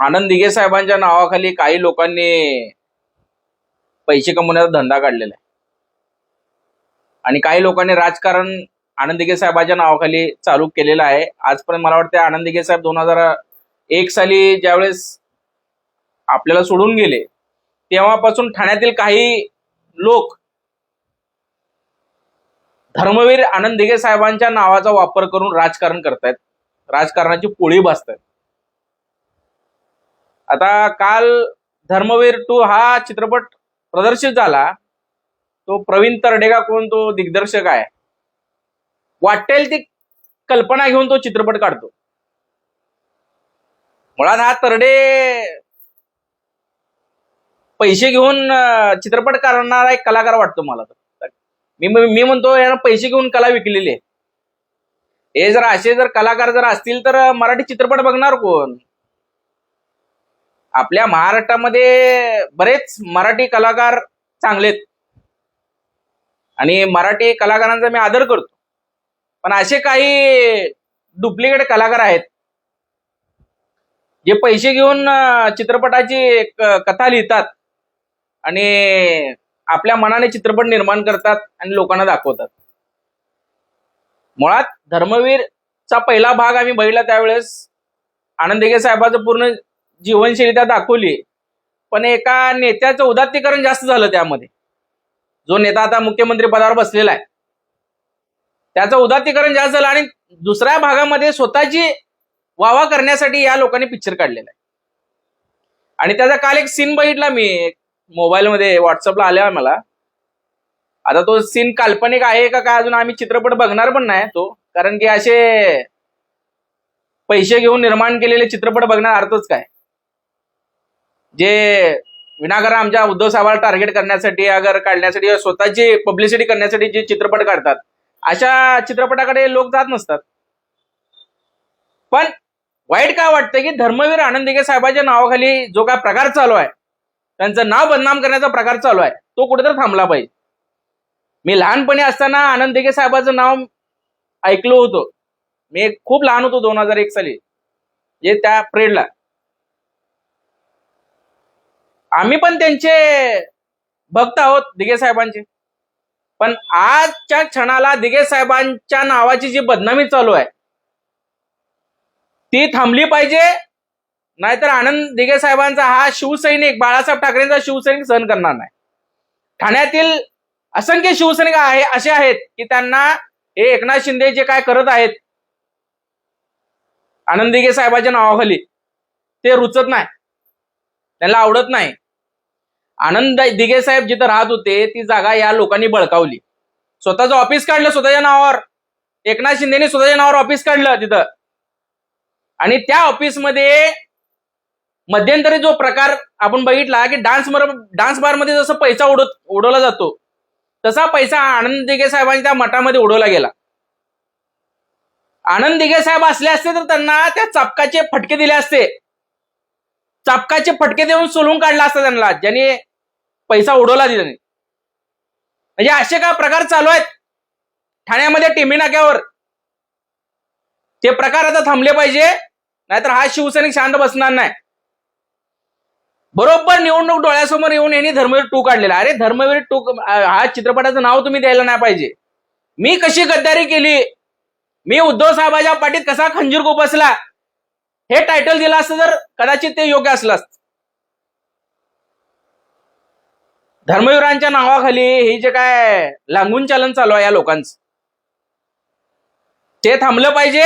आनंद दिघे साहेबांच्या नावाखाली काही लोकांनी पैसे कमवण्याचा धंदा काढलेला आहे. आणि काही लोकांनी राजकारण आनंद दिघे साहेबांच्या नावाखाली चालू केलेलं आहे. आजपर्यंत मला वाटतं आनंद दिघे साहेब दोन हजार एक साली ज्यावेळेस आपल्याला सोडून गेले तेव्हापासून ठाण्यातील काही लोक धर्मवीर आनंद दिघे साहेबांच्या नावाचा वापर करून राजकारण करतायत. राजकारणाची पोळी भासतायत आता काल धर्मवीर टू हा चित्रपट प्रदर्शित झाला. तो प्रवीण तरडेगा कोण? तो दिग्दर्शक आहे. वाटेल ती कल्पना घेऊन तो चित्रपट काढतो. मुळात हा तरडे पैसे घेऊन चित्रपट करणारा एक कलाकार वाटतो मला तर. मी मी म्हणतो यानं पैसे घेऊन कला विकलेली आहे. हे जर असे जर कलाकार जर असतील तर मराठी चित्रपट बघणार कोण? आपल्या महाराष्ट्रामध्ये बरेच मराठी कलाकार चांगलेत. आणि मराठी कलाकारांचा मी आदर करतो. पण असे काही डुप्लिकेट कलाकार आहेत जे पैसे घेऊन चित्रपटाची कथा लिहितात आणि आपल्या मनाने चित्रपट निर्माण करतात आणि लोकांना दाखवतात. मुळात धर्मवीरचा पहिला भाग आम्ही बघितला त्यावेळेस आनंद साहेबाचं पूर्ण जीवनशैली त्या दाखवली. पण एका नेत्याचं उदात्तीकरण जास्त झालं त्यामध्ये. जो नेता आता मुख्यमंत्री पदावर बसलेला आहे. त्याचं उदात्तीकरण जास्त झालं आणि दुसऱ्या भागामध्ये स्वतःची वावा करण्यासाठी या लोकांनी पिक्चर काढलेला आहे. आणि त्याचा काल एक सीन बघितला मी मोबाईलमध्ये व्हॉट्सअपला आल्या मला. आता तो सीन काल्पनिक आहे का काय अजून आम्ही चित्रपट बघणार पण नाही तो. कारण की असे पैसे घेऊन निर्माण केलेले चित्रपट बघणार अर्थच काय? जे विनाकारण आमच्या उद्धव साहेबाला टार्गेट करण्यासाठी अगर काढण्यासाठी स्वतःची पब्लिसिटी करण्यासाठी जे चित्रपट काढतात अशा चित्रपटाकडे लोक जात नसतात. पण वाईट काय वाटतं की धर्मवीर आनंद साहेबाच्या नावाखाली जो काय प्रकार चालू आहे त्यांचं नाव बदनाम करण्याचा प्रकार चालू आहे तो कुठेतरी थांबला पाहिजे. मी लहानपणी असताना आनंद दिघे साहेबाचं नाव ऐकलो होतो. मी खूप लहान होतो दोन हजार एक साली जे त्या परेडला आम्ही पण त्यांचे भक्त आहोत दिघे साहेबांचे. पण आजच्या क्षणाला दिघे साहेबांच्या नावाची जी बदनामी चालू आहे ती थांबली पाहिजे. नाहीतर आनंद दिघे साहेबांचा हा शिवसैनिक बाळासाहेब ठाकरेंचा शिवसैनिक सहन करणार नाही. ठाण्यातील असंख्य शिवसैनिक आहे असे आहेत की त्यांना हे एकनाथ शिंदे जे काय करत आहेत आनंद दिघे साहेबांच्या नावाखाली ते रुचत नाही. त्यांना आवडत नाही. आनंद दिघे साहेब जिथं राहत होते ती जागा या लोकांनी बळकावली. स्वतःचं ऑफिस काढलं स्वतःच्या नावावर. एकनाथ शिंदेने स्वतःच्या नावावर ऑफिस काढलं तिथं. आणि त्या ऑफिसमध्ये मध्यंतरी जो प्रकार आपण बघितला की डान्स डान्स बारमध्ये जसं पैसा उडत उडवला जातो तसा पैसा आनंद दिघे साहेबांच्या त्या मठामध्ये उडवला गेला. आनंद दिघे साहेब असले असते तर त्यांना त्या चापकाचे फटके दिले असते. चापकाचे फटके देऊन सोलून काढला असता त्यांना. ज्याने पैसा उडवला त्यांनी म्हणजे असे काय प्रकार चालू आहेत? ठाण्यामध्ये टेंबी नाक्यावर. ते प्रकार आता थांबले पाहिजे नाहीतर हा शिवसैनिक शांत बसणार नाही. बरोबर निवडणूक डोळ्यासमोर येऊन यांनी धर्मवीर टू काढलेला. अरे धर्मवीर टू हा चित्रपटाचं नाव तुम्ही द्यायला नाही पाहिजे. मी कशी गद्दारी केली? मी उद्धव साहेबाच्या पाठीत कसा खंजीर बसला हे टायटल दिलं असतं तर कदाचित ते योग्य असलं असतं. धर्मवीरांच्या नावाखाली हे जे काय लांगून चालन चालू आहे या लोकांचं. ते थांबलं पाहिजे.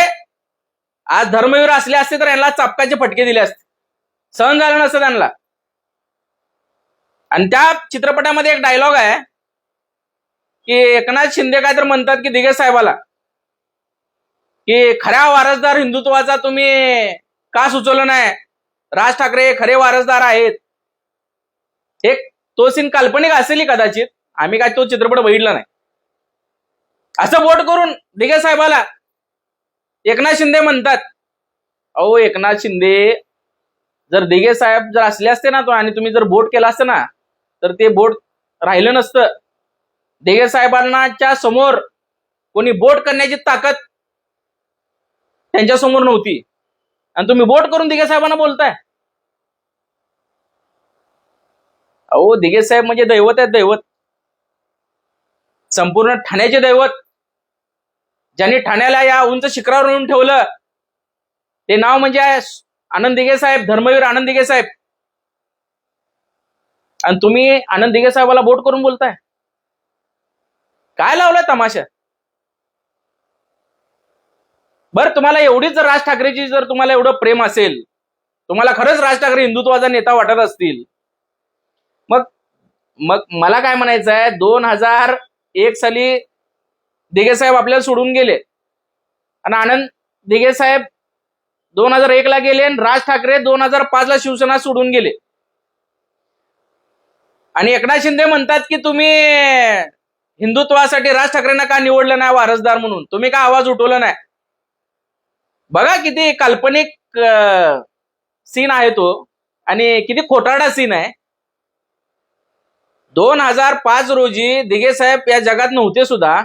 आज धर्मवीर असले असते तर यांना चापकाचे फटके दिले असते. सहन झालं नसतं त्यांना. आणि त्या चित्रपटामध्ये एक डायलॉग आहे की एकनाथ शिंदे काय तर म्हणतात की दिगे साहेबाला की खऱ्या वारसदार हिंदुत्वाचा तुम्ही का सुचवलं नाही? राज ठाकरे खरे वारसदार आहेत. एक तो सीन काल्पनिक असेल कदाचित. आम्ही काय तो चित्रपट बघितला नाही. असं वोट करून दिघे साहेबाला एकनाथ शिंदे म्हणतात अहो एकनाथ शिंदे जर दिघे साहेब जर असले असते ना तो आणि तुम्ही जर बोट केला असतं ना तर ते बोट राहिलं नसतं. दिघे साहेबांनाच्या समोर कोणी बोट करण्याची ताकद त्यांच्यासमोर नव्हती. आणि तुम्ही बोट करून दिघे साहेबांना बोलताय. अहो दिगे साहेब म्हणजे दैवत आहेत दैवत. संपूर्ण ठाण्याचे दैवत. ज्यांनी ठाण्याला या उंच शिखरावर आणून ठेवलं ते नाव म्हणजे आनंद दिगे साहेब धर्मवीर आनंद दिगे साहेब. आणि तुम्ही आनंद दिगे साहेबाला बोट करून बोलताय. काय लावलाय तमाशा? बर तुम्हाला एवढीच जर राज ठाकरेची जर तुम्हाला एवढं प्रेम असेल तुम्हाला खरंच राज ठाकरे हिंदुत्वाचा नेता वाटत असतील मग मला काय म्हणायचं आहे दोन हजार एक साली दिगे साहेब आपल्याला सोडून गेले. आणि आनंद दिगे साहेब दोन हजार एक ला गेले आणि राज ठाकरे दोन हजार पाच ला शिवसेना सोडून गेले. आणि एकनाथ शिंदे म्हणतात की तुम्ही हिंदुत्वासाठी राज ठाकरेंना का निवडलं नाही वारसदार म्हणून? तुम्ही का आवाज उठवला नाही? बघा किती काल्पनिक सीन आहे तो. आणि किती खोटारडा सीन आहे. दोन हजार पाच रोजी दिघे साहेब या जगात नव्हते सुद्धा.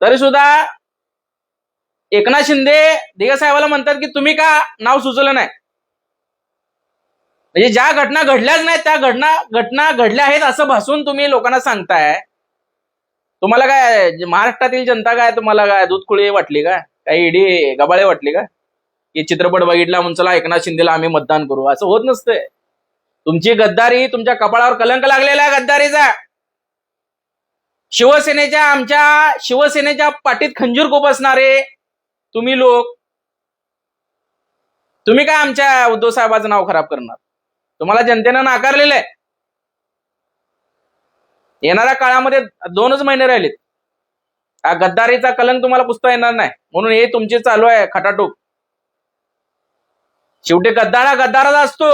तरी सुद्धा एकनाथ शिंदे दिघे साहेबाला म्हणतात की तुम्ही का नाव सुचवलं नाही? म्हणजे ज्या घटना घडल्याच नाहीत त्या घटना घटना घडल्या आहेत असं भासून तुम्ही लोकांना सांगताय. तुम्हाला काय महाराष्ट्रातील जनता काय तुम्हाला काय दूधखुळी वाटली का काही इडी गबाळे वाटली का की चित्रपट बघितला म्हणून चला एकनाथ शिंदेला आम्ही मतदान करू. असं होत नसतंय. तुमची गद्दारी तुमच्या कपाळावर कलंक लागलेला आहे गद्दारीचा. शिवसेनेच्या आमच्या शिवसेनेच्या पाठीत खंजीर असणारे तुम्ही लोक. तुम्ही काय आमच्या उद्धव साहेबाचं नाव खराब करणार? तुम्हाला जनतेनं नाकारलेलं आहे. येणाऱ्या काळामध्ये दोनच महिने राहिलेत. हा गद्दारीचा कलंक तुम्हाला पुसता येणार नाही. म्हणून हे तुमचे चालू आहे खटाटोप शेवटी गद्दारा गद्दाराचा असतो.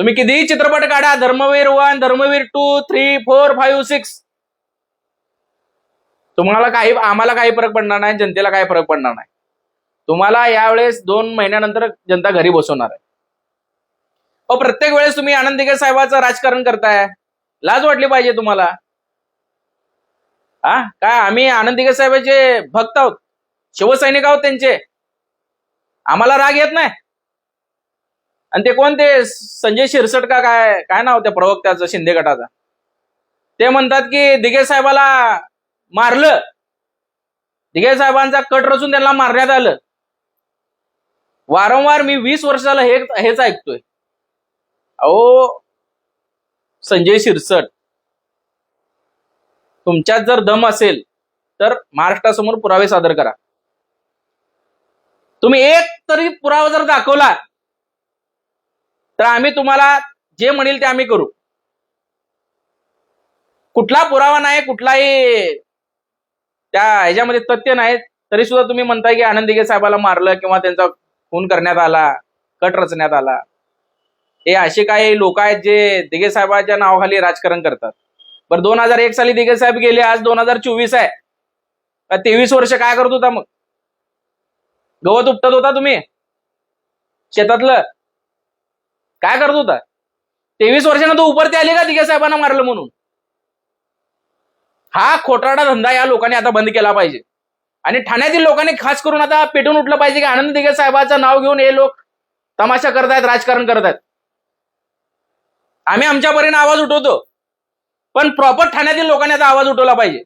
तुम्ही कितीही चित्रपट काढा? Dharmaveer one Dharmaveer two three four five six तुम्हाला काही आम्हाला काही फरक पडणार नाही जनतेला काही फरक पडणार नाही. तुम्हाला यावेळेस दोन महिन्यानंतर जनता घरी बसवणार आहे. अहो प्रत्येक वेळेस तुम्ही आनंद साहेबाचं राजकारण करताय. लाज वाटली पाहिजे तुम्हाला. हा? काय आम्ही आनंद साहेबाचे भक्त आहोत. शिवसैनिक आहोत त्यांचे. आम्हाला राग येत नाही. आणि ते कोण ते? संजय शिरसट का काय? काय नाव त्या प्रवक्त्याचं शिंदे गटाचा? ते म्हणतात की दिगे साहेबाला मारलं. दिगे साहेबांचा कट रचून त्यांना मारण्यात आलं. वारंवार मी वीस वर्षाला हे हेच ऐकतोय. अहो संजय शिरसट तुमच्यात जर दम असेल तर महाराष्ट्रासमोर पुरावे सादर करा. तुम्ही एक तरी पुरावा जर दाखवला तर आम्ही तुम्हाला जे म्हणेल ते आम्ही करू. कुठला पुरावा नाही कुठलाही त्या ह्याच्यामध्ये तथ्य नाही तरी सुद्धा तुम्ही म्हणताय की आनंद साहेबाला मारलं किंवा त्यांचा खून करण्यात आला कट रचण्यात आला. हे असे काही लोक आहेत जे दिगे साहेबाच्या नावाखाली राजकारण करतात. बरं दोन हजार एक साली दिगे साहेब गेले आज दोन हजार चोवीस आहे. तेवीस वर्ष काय करत होता मग? गवत उपटत होता तुम्ही? शेतातलं? काय करत होता? तेवीस वर्षानं तो उपरती आली का दिघे साहेबांना मारलं म्हणून? हा खोटारडा धंदा या लोकांनी आता बंद केला पाहिजे. आणि ठाण्यातील लोकांनी खास करून आता पेटून उठलं पाहिजे की आनंद दिघे साहेबाचं नाव घेऊन हे लोक तमाशा करतायत राजकारण करतायत. आम्ही आमच्यापर्यंत आवाज उठवतो. पण प्रॉपर ठाण्यातील लोकांनी आता आवाज उठवला पाहिजे.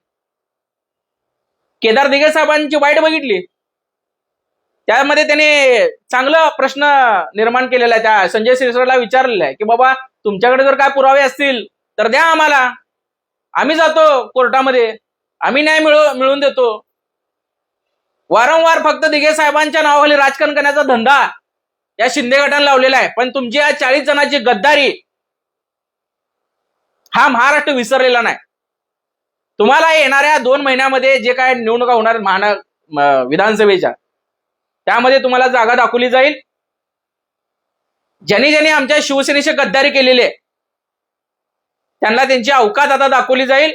केदार दिघे साहेबांची वाईट बघितली. त्यामध्ये त्याने चांगला प्रश्न निर्माण केलेला आहे. त्या संजय सिरसरला विचारलेला आहे की बाबा तुमच्याकडे जर काय पुरावे असतील तर द्या आम्हाला. आम्ही जातो कोर्टामध्ये. आम्ही न्याय मिळू मिळवून देतो. वारंवार फक्त दिघे साहेबांच्या नावाखाली राजकारण करण्याचा धंदा या शिंदे गटाने लावलेला आहे. पण तुमची या चाळीस जणांची गद्दारी हा महाराष्ट्र विसरलेला नाही. तुम्हाला येणाऱ्या दोन महिन्यामध्ये जे काय निवडणुका होणार महान विधानसभेच्या त्यामध्ये तुम्हाला जागा दाखवली जाईल. ज्यांनी ज्यांनी आमच्या शिवसेनेशी गद्दारी केलेली आहे त्यांना त्यांची अवकात आता दाखवली जाईल.